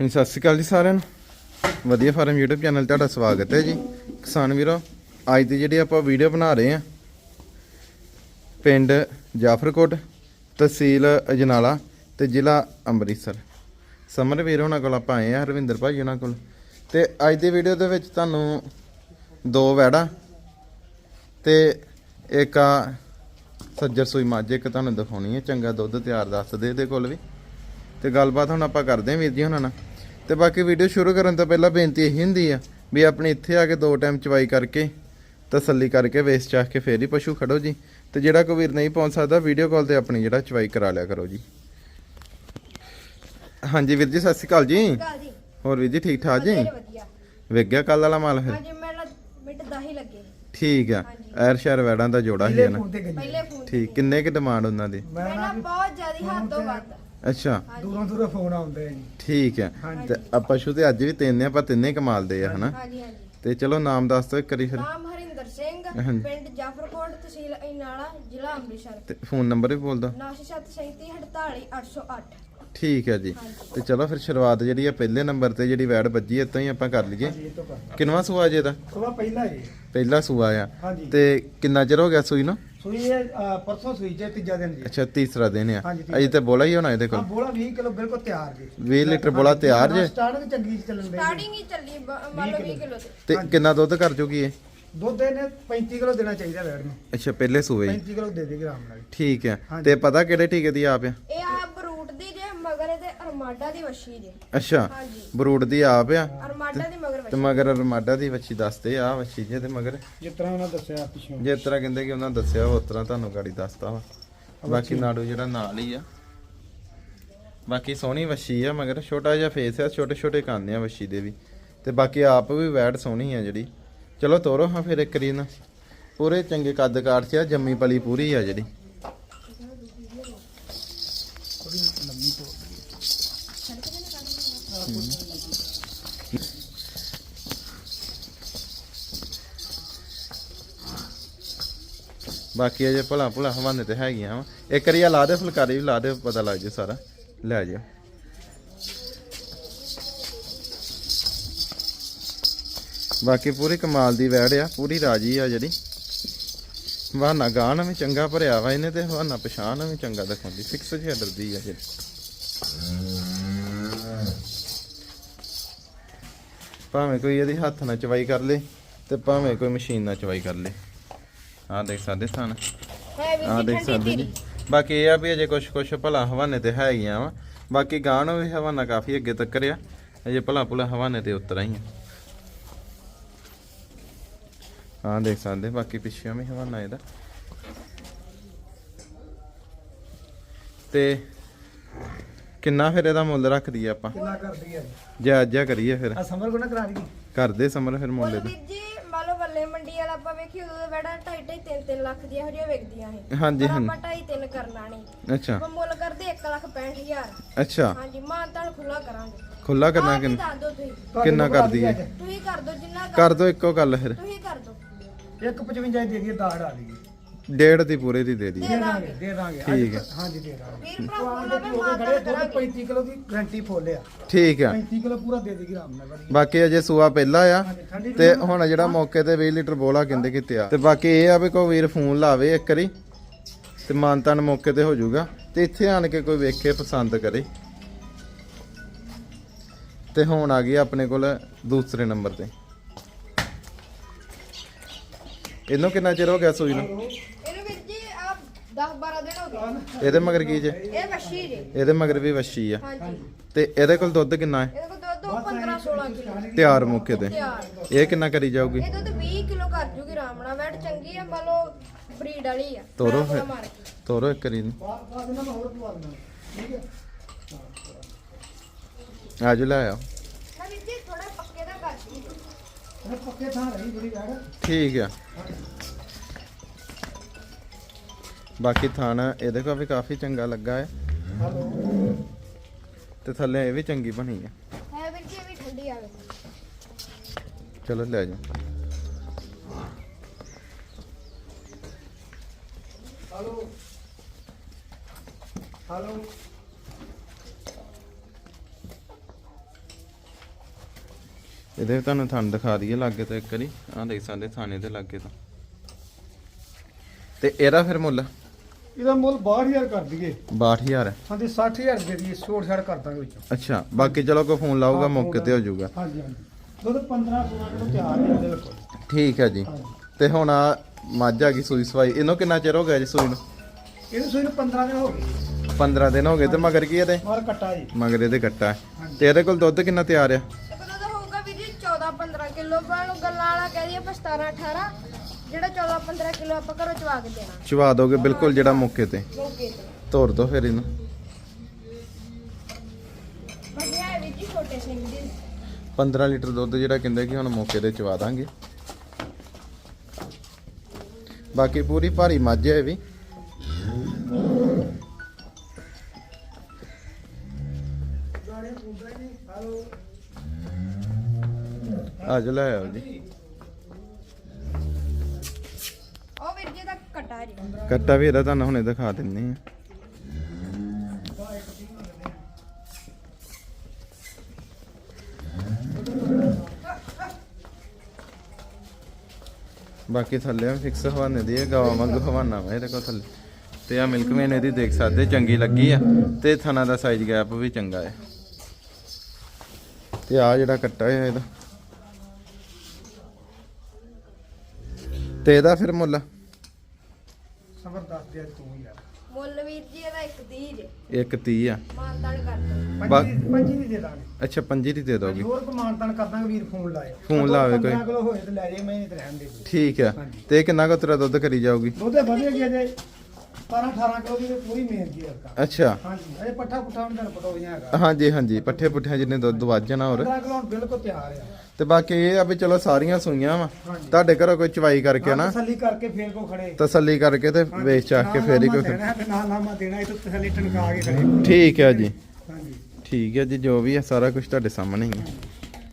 ਹਾਂਜੀ, ਸਤਿ ਸ਼੍ਰੀ ਅਕਾਲ ਜੀ ਸਾਰਿਆਂ ਨੂੰ। ਵਧੀਆ ਫਾਰਮ YouTube ਚੈਨਲ 'ਤੇ ਤੁਹਾਡਾ ਸਵਾਗਤ ਹੈ ਜੀ। ਕਿਸਾਨ ਵੀਰੋ, ਅੱਜ ਦੀ ਜਿਹੜੀ ਆਪਾਂ ਵੀਡੀਓ ਬਣਾ ਰਹੇ ਹਾਂ, ਪਿੰਡ ਜਾਫਰਕੋਟ ਤਹਿਸੀਲ ਅਜਨਾਲਾ ਤੇ ਜ਼ਿਲ੍ਹਾ ਅੰਮ੍ਰਿਤਸਰ। ਸਮਰ ਵੀਰ ਉਹਨਾਂ ਕੋਲ ਆਪਾਂ ਆਏ ਆ ਹਰਵਿੰਦਰ ਭਾਈ ਉਹਨਾਂ ਕੋਲ। ਤੇ ਅੱਜ ਦੀ ਵੀਡੀਓ ਦੇ ਵਿੱਚ ਤੁਹਾਨੂੰ ਦੋ ਵੈੜਾ ਤੇ ਇੱਕ ਆ ਸੱਜਰ ਸੂਈ ਮਾਝੇ, ਇੱਕ ਤੁਹਾਨੂੰ ਦਿਖਾਉਣੀ ਹੈ। ਚੰਗਾ ਦੁੱਧ ਤਿਆਰ ਦੱਸਦੇ ਇਹਦੇ ਕੋਲ ਵੀ। ਤੇ ਗੱਲਬਾਤ ਹੁਣ ਆਪਾਂ ਕਰਦੇ ਹਾਂ ਵੀਰ ਜੀ ਉਹਨਾਂ ਨਾਲ। ਤੇ ਬਾਕੀ ਵੀਡੀਓ ਸ਼ੁਰੂ ਕਰਨ ਤੋਂ ਪਹਿਲਾਂ ਬੇਨਤੀ ਇਹੀ ਹੁੰਦੀ ਆ ਵੀ ਆਪਣੇ ਇੱਥੇ ਆ ਕੇ ਦੋ ਟਾਈਮ ਚਵਾਈ ਕਰਕੇ ਤਸੱਲੀ ਕਰਕੇ ਵੇਸ ਚਾਹ ਕੇ ਫੇਰ ਹੀ ਪਸ਼ੂ ਖੜੋ ਜੀ। ਤੇ ਜਿਹੜਾ ਕੋਈ ਵੀਰ ਨਹੀਂ ਪਹੁੰਚ ਸਕਦਾ ਵੀਡੀਓ ਕਾਲ ਤੇ ਆਪਣੀ ਜਿਹੜਾ ਚਵਾਈ ਕਰਾ ਲਿਆ ਕਰੋ ਜੀ। ਹਾਂਜੀ ਵੀਰ ਜੀ ਸਤਿ ਸ਼੍ਰੀ ਅਕਾਲ ਜੀ। ਕਾਲ ਜੀ। ਹੋਰ ਵੀਰ ਜੀ ਠੀਕ ਠਾਕ ਜੀ? ਵੇਖ ਗਿਆ ਕੱਲ ਵਾਲਾ ਮਾਲ ਫਿਰ? ਹਾਂਜੀ ਮੇਰਾ ਮਿੰਟ ਦਾ ਹੀ ਲੱਗੇ। ਠੀਕ ਆ ਐਰ ਸ਼ਹਿਰ ਵੈੜਾਂ ਦਾ ਜੋੜਾ ਸੀ ਨਾ। ਪਹਿਲੇ ਫੋਨ ਠੀਕ ਕਿੰਨੇ ਕਿ ਡਿਮਾਂਡ ਉਹਨਾਂ ਦੀ? ਪਹਿਲਾਂ ਬਹੁਤ ਜ਼ਿਆਦਾ ਹੱਦ ਤੋਂ ਵੱਧ। ਅੱਛਾ। ਦੂਰੋਂ ਦੂਰੋਂ ਫੋਨ ਆਉਂਦੇ ਆ ਜੀ। ਠੀਕ ਹੈ। ਹਾਂਜੀ। ਤੇ ਆਪਾਂ ਸ਼ੁਰੂ ਤੇ ਅੱਜ ਵੀ ਤਿੰਨ ਆ ਆਪਾਂ ਤਿੰਨੇ ਕਮਾਲ ਦੇ ਆ ਹਨਾ? ਹਾਂਜੀ ਹਾਂਜੀ। ਤੇ ਚਲੋ ਨਾਮ ਦੱਸ ਦਿਓ ਇੱਕ ਵਾਰੀ ਫਿਰ। ਨਾਮ ਹਰਿੰਦਰ ਸਿੰਘ। ਪਿੰਡ ਜਾਫਰਕੋਟ ਤਹਿਸੀਲ ਇਨਾਲਾ ਜ਼ਿਲ੍ਹਾ ਅੰਮ੍ਰਿਤਸਰ। ਤੇ ਫੋਨ ਨੰਬਰ ਵੀ ਬੋਲ ਦਿਓ। 9737 ਠੀਕ ਹੈ ਜੀ। ਤੇ ਚਲੋ ਫਿਰ ਸ਼ੁਰੂਆਤ ਜਿਹੜੀ ਆ ਪਹਿਲੇ ਨੰਬਰ ਤੇ ਜਿਹੜੀ ਵੈਡ ਵੱਜੀ ਇੱਥੋਂ ਹੀ ਆਪਾਂ ਕਰ ਲਈਏ। ਜੀ ਇਹ ਤੋਂ ਕਰ ਕਿੰਨਵਾ ਸੂਆ ਜੇ ਦਾ? ਸਵਾ ਪਹਿਲਾ ਜੀ। ਪਹਿਲਾ ਸੂਆ ਆ। ਹਾਂਜੀ। ਤੇ ਕਿੰਨਾ ਚਿਰ ਹੋ ਗਿਆ ਸੂਈ ਨੂੰ? ਸੂਈ ਇਹ ਅ, ਪਰਸੋਂ ਸੂਈ ਜੇ ਤੀਜਾ ਦਿਨ ਜੀ ਅੱਛਾ ਤੀਸਰਾ ਦਿਨ ਆ। ਹਾਂਜੀ, ਤੀਸਰਾ। ਅਜੇ ਤੇ ਬੋਲਾ ਹੀ ਹੋਣਾ ਇਹਦੇ ਆ ਕੋਲ ਬੋਲਾ 20 ਕਿਲੋ ਬਿਲਕੁਲ ਤਿਆਰ ਜੀ। 20 ਲੀਟਰ ਬੋਲਾ ਤਿਆਰ ਜੇ? ਸਟਾਰਟਿੰਗ ਚੰਗੀ ਚੱਲਣ ਦੇ ਸਟਾਰਟਿੰਗ ਹੀ ਚੱਲੀ ਬ- ਮੰਨ ਲਓ 20 ਕਿਲੋ ਤੇ। ਤੇ ਕਿੰਨਾ ਦੁੱਧ ਕਰ ਜੂਗੀ ਇਹ ਦੁੱਧ ਇਹਨੇ 35 ਕਿਲੋ ਦੇਣਾ ਚਾਹੀਦਾ ਵੈੜ ਨੂੰ। ਅੱਛਾ ਪਹਿਲੇ ਸੂਏ ਹੀ। 35 ਕਿਲੋ ਦੇ ਦੇਗੀ ਆਰਾਮ ਨਾਲ। ਠੀਕ ਹੈ ਹਾਂਜੀ। ਤੇ ਪਤਾ ਕਿਹੜੇ ਟੀਕੇ ਦੀ ਆਪ ਆ? ਇਹ ਆ ਬਰੂਟ ਦੀ ਜੇ ਮਗਰ ਇਹਦੇ ਅਰਮਾਡਾ ਦੀ ਵਸ਼ੀ ਜੇ। ਅੱਛਾ ਹਾਂਜੀ। ਬਰੂਟ ਦੀ ਆਪ ਆ? ਅਰਮਾਡਾ ਦੀ ਮਗਰ ਤੇ ਮਗਰ ਰਮਾਡਾ ਦੀ ਵੱਛੀ ਦੱਸਦੇ ਆ ਵੱਛੀ ਜੇ ਤੇ ਮਗਰ। ਜਿਸ ਤਰ੍ਹਾਂ ਉਹਨਾਂ ਦੱਸਿਆ ਪਿੱਛੋਂ। ਜਿਸ ਤਰ੍ਹਾਂ ਕਹਿੰਦੇ ਕਿ ਉਹਨਾਂ ਦੱਸਿਆ ਉਸ ਤਰ੍ਹਾਂ ਤੁਹਾਨੂੰ ਗਾੜੀ ਦੱਸਤਾ ਵਾ। ਬਾਕੀ ਨਾੜੂ ਜਿਹੜਾ ਨਾਲ ਹੀ ਆ। ਬਾਕੀ ਸੋਹਣੀ ਵੱਛੀ ਆ ਮਗਰ ਛੋਟਾ ਜਿਹਾ ਫੇਸ ਆ ਛੋਟੇ ਛੋਟੇ ਕੰਨ ਆ ਵੱਛੀ ਦੇ ਵੀ। ਤੇ ਬਾਕੀ ਆਪ ਵੀ ਵੈੜ ਸੋਹਣੀ ਆ ਜਿਹੜੀ। ਚਲੋ ਤੋਰੋ ਹਾਂ ਫਿਰ ਇੱਕ ਰੀ ਨਾ। ਪੂਰੇ ਚੰਗੇ ਕੱਦ ਕਾਠ 'ਚ ਆ ਜੰਮੀ ਪਲੀ ਪੂਰੀ ਆ ਜਿਹੜੀ। ਬਾਕੀ ਅਜੇ ਭਲਾ ਭੁਲਾ ਹਵਾਨੇ ਤੇ ਹੈਗੀਆਂ ਵਾ। ਇੱਕ ਵਾਰੀ ਆ ਲਾ ਦੇ ਫੁਲਕਾਰੀ ਵੀ ਲਾ ਦੇ ਪਤਾ ਲੱਗ ਜੇ ਸਾਰਾ। ਲੈ ਜਿਓ। ਬਾਕੀ ਪੂਰੀ ਕਮਾਲ ਦੀ ਵੈੜ ਆ, ਪੂਰੀ ਰਾਜੀ ਆ ਜਿਹੜੀ। ਬਹਾਨਾ ਗਾਣ ਵੀ ਚੰਗਾ ਭਰਿਆ ਵਾ ਇਹਨੇ ਤੇ ਵਾਹਨਾ ਪਛਾਣ ਵੀ ਚੰਗਾ ਦਿਖਾਉਂਦੀ, ਫਿਕਸ ਜਿਹਾ ਡਰਦੀ ਆ ਜਿਹੜੀ ਭਾਵੇਂ ਕੋਈ ਇਹਦੀ ਹੱਥ ਨਾਲ ਚਵਾਈ ਕਰ ਲੇ ਤੇ ਭਾਵੇਂ ਕੋਈ ਮਸ਼ੀਨ ਨਾਲ ਚਵਾਈ ਕਰ ਲੇ। ਆਹ ਦੇਖ ਸਕਦੇ ਆਹ ਵੀ ਦੇਖ ਸਕਦੇ ਜੀ। ਬਾਕੀ ਇਹ ਆ ਵੀ ਅਜੇ ਕੁਛ ਕੁਛ ਭਲਾ ਹਵਾਨੇ ਤੇ ਹੈਗੀਆਂ ਵਾ। ਬਾਕੀ ਗਾਣ ਵੀ ਹਵਾਨਾ ਕਾਫੀ ਅੱਗੇ ਤੱਕ ਆ। ਅਜੇ ਭਲਾ ਭੁਲਾ ਹਵਾਨੇ ਤੇ ਉਤਰ ਆਈਆਂ। ਆਹ ਦੇਖ ਸਕਦੇ ਬਾਕੀ ਪਿੱਛੇ ਵੀ ਹਵਾਨਾ ਇਹਦਾ। ਤੇ ਕਿੰਨਾ ਫਿਰ ਇਹਦਾ ਮੁੱਲ ਰੱਖਦੀ ਆ ਆਪਾਂ? ਕਿੰਨਾ ਕਰਦੀ ਹੈ ਜਾਇਜ਼ਾ ਕਰੀਏ ਫਿਰ। ਆ ਸਮਰ ਕੋ ਨਾ ਕਰਾ ਰਹੀ ਕਰਦੇ ਸਮਰ ਫਿਰ ਮੁੱਲ ਮੁੱਲ ਦਾ ਆਪਾਂ ਵੇਖੀ ਉਦੋਂ ਦਾ ਵੜਾ 2.5 3 3 ਲੱਖ ਦੀਆਂ ਇਹੋ ਜਿਹੀਆਂ ਵਿਕਦੀਆਂ ਸੀ। ਹਾਂਜੀ ਪਰ ਆਪਾਂ 2.5 3 ਕਰਨਾ ਨਹੀਂ ਅੱਛਾ। ਆਪਾਂ ਮੁੱਲ ਕਰਦੇ 1 ਲੱਖ 65000 ਅੱਛਾ। ਹਾਂਜੀ ਮਾਨ ਤਾਂ ਖੁੱਲਾ ਕਰਾਂਗੇ। ਖੁੱਲਾ ਕਰਨਾ ਆਪ ਹੀ ਕਿੰਨਾ ਦੱਸ ਦਿਓ ਤੁਸੀਂ। ਕਿੰਨਾ ਕਰਦੀ ਹੈ? ਤੁਸੀਂ ਕਰ ਦਿਓ ਜਿੰਨਾ ਕਰ ਦੋ ਇੱਕੋ ਗੱਲ ਫਿਰ। ਤੁਸੀਂ ਕਰ ਦਿਓ। 155 ਦੇ ਦਈਏ ਦਾੜ ਆ ਗਈ। ਡੇਢ ਦੀ ਪੂਰੇ ਦੀ ਦੇ ਦੀ ਦੇ ਦਾਂਗੇ। ਦੇ ਦਾਂਗੇ। ਠੀਕ ਹੈ। ਹਾਂਜੀ ਦੇ ਦਾਂਗੇ। ਵੀਰ ਭਰਾ ਉਹ ਉਹਨਾਂ ਆਂਦੇ ਵੀ ਕਿ ਉਹਦੇ ਮਾਨ ਖੜੇ ਤਾਂ ਦੁੱਧ ਕਰਾਂਗੇ। 35 ਕਿਲੋ ਦੀ ਗਾਰੰਟੀ ਫੁੱਲ ਆ। ਠੀਕ ਆ। 35 ਕਿਲੋ ਪੂਰਾ ਦੇ ਦੇਗੀ ਆਰਾਮ ਨਾਲ ਵਧੀਆ। ਬਾਕੀ ਅਜੇ ਸੂਆ ਪਹਿਲਾ ਆ ਠੰਡੀ ਤੇ ਹੁਣ ਜਿਹੜਾ ਮੌਕੇ ਤੇ 20 ਲੀਟਰ ਬੋਲਾ ਕਹਿੰਦੇ ਕਿਤੇ ਆ ਤੇ ਬਾਕੀ ਇਹ ਆ ਵੀ ਕੋਈ ਵੀਰ ਫੋਨ ਲਾਵੇ ਇੱਕ ਵਾਰੀ ਤੇ ਮਾਨਤਾਨ ਮੌਕੇ ਤੇ ਹੋ ਜਾਊਗਾ। ਤੇ ਇੱਥੇ ਆਣ ਕੇ ਕੋਈ ਵੇਖੇ ਪਸੰਦ ਕਰੇ। ਤੇ ਹੁਣ ਆ ਗਈ ਆਪਣੇ ਕੋਲ ਦੂਸਰੇ ਨੰਬਰ ਤੇ। ਇਹਨੂੰ ਕਿੰਨਾ ਚਿਰ ਹੋ ਗਿਆ ਸੂਈ ਨੂੰ ਇਹਨੂੰ ਵੀਰ ਜੀ ਆਪ 10 12 ਦਿਨ ਹੋ ਗਏ ਇਹਦੇ ਮਗਰ ਕੀ ਜੇ? ਇਹ ਵਸ਼ੀ ਜੇ। ਇਹਦੇ ਮਗਰ ਵੀ ਵੱਛੀ ਆ। ਹਾਂਜੀ। ਤੇ ਇਹਦੇ ਕੋਲ ਦੁੱਧ ਕਿੰਨਾ ਹੈ? ਇਹਦੇ ਕੋਲ ਦੁੱਧ 15 16 ਕਿਲੋ। ਤਿਆਰ ਮੌਕੇ ਤੇ। ਤਿਆਰ। ਇਹ ਕਿੰਨਾ ਕਰੀ ਜਾਊਗੀ? ਇਹ ਦੁੱਧ 20 ਕਿਲੋ ਕਰ ਜੂਗੀ ਰਾਮਣਾ ਵੈਟ ਚੰਗੀ ਆ ਮੰਨ ਲਓ ਬਰੀਡ ਵਾਲੀ ਆ। ਤੋਰੋ ਫਿਰ। ਮਾਰ ਕੇ। ਤੋਰੋ ਇੱਕ ਹੈ ਆਜੋ ਲੈ ਆਓ। ਨਾ ਵੀਰ ਜੀ ਥੋੜਾ ਪੱਕੇ ਦਾ ਕਰ ਜੀ ਇਹ ਪੱਕੇ ਥਾਂ ਰਹੀ ਥੋੜੀ ਵੈੜ। ਠੀਕ ਆ। ਬਾਕੀ ਥਾਣਾ ਇਹਦੇ ਕੋਲ ਵੀ ਕਾਫੀ ਚੰਗਾ ਲੱਗਾ ਹੈ। ਤੇ ਥੱਲੇ ਇਹ ਵੀ ਚੰਗੀ ਬਣੀ ਹੈ। ਹੈ ਵੀਰ ਜੀ ਇਹ ਵੀ ਠੰਡੀ ਆਵੇ ਚਲੋ ਲੈ ਜਾਓ। ਹਲੋ। ਹਲੋ। ਇਹਦੇ ਤੁਹਾਨੂੰ ਥਣ ਦਿਖਾ ਦਈਏ ਲਾਗੇ ਤੋਂ ਇੱਕ ਵਾਰੀ। ਆਹ ਦੇਖ ਸਕਦੇ ਥਾਣੇ ਦੇ ਲਾਗੇ ਤੋਂ। ਤੇ ਇਹਦਾ ਫਿਰ ਮੁੱਲ? ਇਹਦਾ ਮੁੱਲ 62000 ਕਰ ਦਈਏ। 62000 ਹੈ ਹਾਂਜੀ 60000 ਦੇ ਦਈਏ ਛੋੜ ਛਾੜ ਕਰ ਦਾਂਗੇ ਵਿੱਚੋਂ। ਅੱਛਾ ਬਾਕੀ ਚਲੋ ਕੋਈ ਫੋਨ ਲਾਊਗਾ ਮੌਕੇ ਤੇ ਹੋ ਜਾਊਗਾ। ਹਾਂਜੀ ਹਾਂਜੀ। ਦੁੱਧ 15 16 ਕਿਲੋ ਤਿਆਰ ਹੈ ਬਿਲਕੁਲ ਠੀਕ ਹੈ ਜੀ। ਤੇ ਹੁਣ ਆ ਮੱਝ ਆ ਗਈ ਸੂਈ ਸਵਾਈ। ਇਹਨੂੰ ਕਿੰਨਾ ਚਿਰ ਹੋ ਗਿਆ ਜੀ ਸੂਈ ਨੂੰ? ਇਹਨੂੰ ਸੂਈ ਨੂੰ 15 ਦਿਨ ਹੋ ਗਏ। 15 ਦਿਨ ਹੋ ਗਏ ਤੇ ਮਗਰ ਕੀ ਇਹਦੇ? ਮਾਰ ਕੱਟਾ ਜੀ। ਮਗਰ ਇਹਦੇ ਕੱਟਾ। ਤੇ ਇਹਦੇ ਕੋਲ ਦੁੱਧ ਕਿੰਨਾ ਤਿਆਰ ਆ? ਤੇ ਕਦੋਂ ਦਾ ਹੋਊਗਾ ਵੀਰ ਜੀ 14 15 ਕਿਲੋ ਪਰ ਗੱਲਾਂ ਵਾਲਾ ਕਹਿ ਦਈਏ ਆਪਾਂ 17 18 ਜਿਹੜਾ 14 15 ਕਿਲੋ ਆਪਾਂ ਘਰੋਂ ਚਵਾ ਕੇ ਦੇਣਾ। ਚਵਾ ਦੋਗੇ ਬਿਲਕੁਲ ਜਿਹੜਾ ਮੌਕੇ ਤੇ। ਮੌਕੇ ਤੇ। ਤੋਰ ਦੋ ਫਿਰ ਇਹਨੂੰ। ਵਧੀਆ ਹੈ ਵੀਰ ਜੀ ਛੋਟੇ ਸਿੰਘ ਦੀ। 15 ਲੀਟਰ ਦੁੱਧ ਜਿਹੜਾ ਕਹਿੰਦੇ ਕਿ ਹੁਣ ਮੌਕੇ ਤੇ ਚਵਾ ਦਾਂਗੇ। ਬਾਕੀ ਪੂਰੀ ਭਾਰੀ ਮੱਝ ਹੈ ਵੀ। ਗਾਣੇ ਪੁੱਛਦਾ ਹੀ ਨਹੀਂ ਹਲੋ ਅੱਜ ਲੈ ਆਓ ਜੀ ਉਹ ਵੀਰ ਜੀ ਦਾ ਕੱਟਾ ਵੀ ਇਹਦਾ ਤੁਹਾਨੂੰ ਹੁਣੇ ਦਿਖਾ ਦਿੰਨੇ ਆ। ਬਾਕੀ ਥੱਲੇ ਫਿਕਸ ਹਵਾਨੇ ਦੀ ਹੈ ਗਾਵਾਂ ਵਾਂਗੂ ਹਵਾਨਾ ਵਾ ਇਹਦੇ ਕੋਲ ਥੱਲੇ। ਤੇ ਆ ਮਿਲਕ ਮੇਨ ਇਹਦੀ ਦੇਖ ਸਕਦੇ, ਚੰਗੀ ਲੱਗੀ ਆ। ਤੇ ਥਣਾ ਦਾ ਸਾਈਜ਼ ਗੈਪ ਵੀ ਚੰਗਾ ਹੈ ਤੇ ਆ ਜਿਹੜਾ ਕੱਟਾ ਹੈ ਇਹਦਾ। ਤੇ ਇਹਦਾ ਫਿਰ ਮੁੱਲ? ਸਬਰ ਦੱਸ ਦੇ ਤੂੰ ਯਾਰ। ਮੁੱਲ ਵੀਰ ਜੀ ਇਹਦਾ ਇੱਕ 30 ਜੇ। ਇੱਕ 30 ਆ। ਮਾਨਦਾਨ ਕਰ ਦੋ। ਬਾ- ਪੰਜੀ ਨਹੀਂ ਦੇ ਦਾਂਗੇ। ਅੱਛਾ ਪੰਜੀ ਦੀ ਦੇ ਦੋਗੇ। ਹੋਰ ਕਮਾਨਤਾਨ ਕਰ ਦਾਂਗੇ ਵੀਰ ਫੋਨ ਲਾਏ ਫੋਨ ਲਾਵੇ ਕੋਈ। 15 ਕਿਲੋ ਹੋਏ ਤੇ ਲੈ ਜੇ ਮੈਂ ਨਹੀਂ ਤੇ ਰਹਿਣ ਦੇ ਠੀਕ ਆ। ਹਾਂਜੀ। ਤੇ ਕਿੰਨਾ ਕੁ ਤੇਰਾ ਦੁੱਧ ਕਰੀ ਜਾਊਗੀ? ਦੁੱਧ ਵਧੀਆ ਗਿਆ ਜੇ। 17 18 ਕਿਲੋ ਦੀ ਤੇ ਪੂਰੀ ਮੇਰ ਦੀ ਹੈ ਅੱਛਾ। ਹਾਂਜੀ ਇਹ ਪੱਠਾ ਪੁੱਠਾ ਹੁਣ ਤੁਹਾਨੂੰ ਪਤਾ ਹੋ ਗਿਆ ਹੈਗਾ। ਹਾਂਜੀ ਹਾਂਜੀ ਪੱਠੇ ਪੁੱਠਿਆਂ ਜਿੰਨੇ ਦੁੱਧ ਵੱਜ ਜਾਣਾ ਹੋਰ। 15 ਕਿਲੋ ਹੁਣ ਬਿਲਕੁਲ ਤਿਆਰ ਆ। ਤੇ ਬਾਕੀ ਇਹ ਆ ਵੀ ਚਲੋ ਸਾਰੀਆਂ ਸੂਈਆਂ ਵਾ। ਤੁਹਾਡੇ ਘਰੋਂ ਕੋਈ ਚਵਾਈ ਕਰਕੇ ਨਾ। ਤਸੱਲੀ ਕਰਕੇ ਫੇਰ ਕੋ ਖੜੇ। ਤਸੱਲੀ ਕਰਕੇ ਤੇ ਵੇਚ ਚਾਹ ਕੇ ਫੇਰ ਹੀ ਕੋਈ ਦੇਣਾ ਤੇ ਨਾ ਲਾਮਾ ਦੇਣਾ ਇਹ ਤਾਂ ਤਸੱਲੀ ਟਨਕਾ ਕੇ ਖੜੇ। ਠੀਕ ਹੈ ਜੀ। ਹਾਂਜੀ। ਠੀਕ ਹੈ ਜੀ ਜੋ ਵੀ ਹੈ ਸਾਰਾ ਕੁਝ ਤੁਹਾਡੇ ਸਾਹਮਣੇ ਹੀ ਹੈ